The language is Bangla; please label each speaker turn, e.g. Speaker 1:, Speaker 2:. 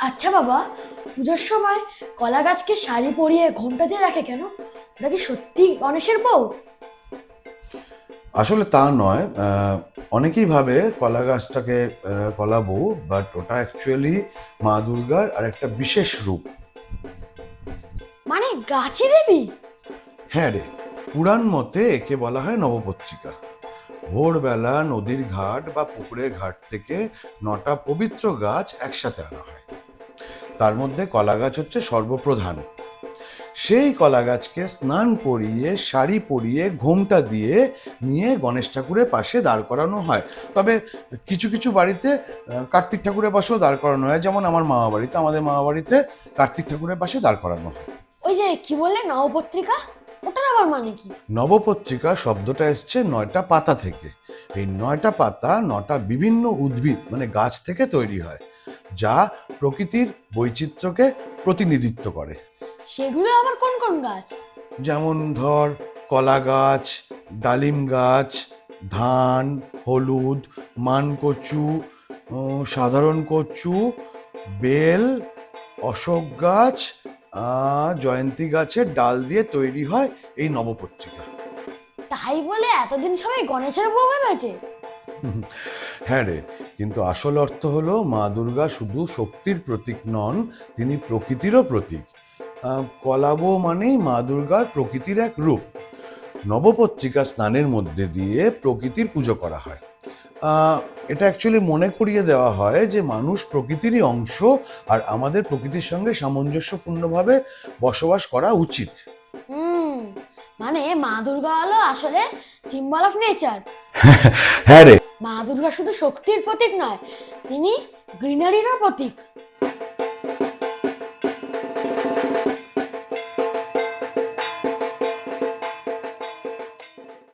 Speaker 1: আচ্ছা বাবা পুজোর সময় কলা গাছকে শাড়ি পরিয়ে ঘোমটা দিয়ে রাখে কেন? ওটা কি সত্যি গণেশের বউ?
Speaker 2: আসলে তা নয়। অনেকেই ভাবে কলা গাছটাকে কলা বউ বাট ওটা অ্যাকচুয়ালি মা দুর্গার আর একটা বিশেষ রূপ।
Speaker 1: মানে গাছি দেবী?
Speaker 2: হ্যাঁ রে পুরাণ মতে একে বলা হয় নবপত্রিকা। ভোরবেলা নদীর ঘাট বা পুকুরের ঘাট থেকে নটা পবিত্র গাছ একসাথে আনা হয়। তার মধ্যে কলা গাছ হচ্ছে সর্বপ্রধান। সেই কলা গাছকে স্নান করিয়ে শাড়ি পরিয়ে ঘোমটা দিয়ে নিয়ে গণেশ ঠাকুরের পাশে দাঁড় করানো হয়। তবে কিছু কিছু বাড়িতে কার্তিক ঠাকুরের পাশেও দাঁড় করানো হয়। যেমন আমার মামা বাড়িতে আমাদের মামা বাড়িতে কার্তিক ঠাকুরের পাশে দাঁড় করানো হয়।
Speaker 1: ওই যে কি বললে নবপত্রিকা? ওটার আবার মানে কি?
Speaker 2: নবপত্রিকা শব্দটা এসছে নয়টা পাতা থেকে। এই নয়টা পাতা নটা বিভিন্ন উদ্ভিদ মানে গাছ থেকে তৈরি হয় যা প্রকৃতির বৈচিত্র্যকে প্রতিনিধিত্ব করে।
Speaker 1: সেগুলো আবার কোন কোন গাছ?
Speaker 2: যেমন ধর কলা গাছ ডালিম গাছ ধান হলুদ মানকচু সাধারণ কচু বেল অশোক গাছ জয়ন্তী গাছের ডাল দিয়ে তৈরি হয় এই নবপত্রিকা।
Speaker 1: তাই বলে এতদিন সবাই গণেশের বউ ভেবেছে?
Speaker 2: হ্যাঁ রে কিন্তু আসল অর্থ হলো, মা দুর্গা শুধু শক্তির প্রতীক নন, তিনি প্রকৃতিরও প্রতীক। কলাবো মানেই মা দুর্গার প্রকৃতির এক রূপ। নবপত্রিকা স্নানের মধ্যে দিয়ে প্রকৃতির পুজো করা হয়। এটা অ্যাকচুয়ালি মনে করিয়ে দেওয়া হয় যে, মানুষ প্রকৃতিরই অংশ আর আমাদের প্রকৃতির সঙ্গে সামঞ্জস্যপূর্ণভাবে বসবাস করা উচিত।
Speaker 1: মানে মা দুর্গা হলো আসলে সিম্বল অফ নেচার
Speaker 2: হ্যাঁ রে।
Speaker 1: মা দুর্গা শুধু শক্তির প্রতীক নয় তিনি গ্রিনারিরও প্রতীক।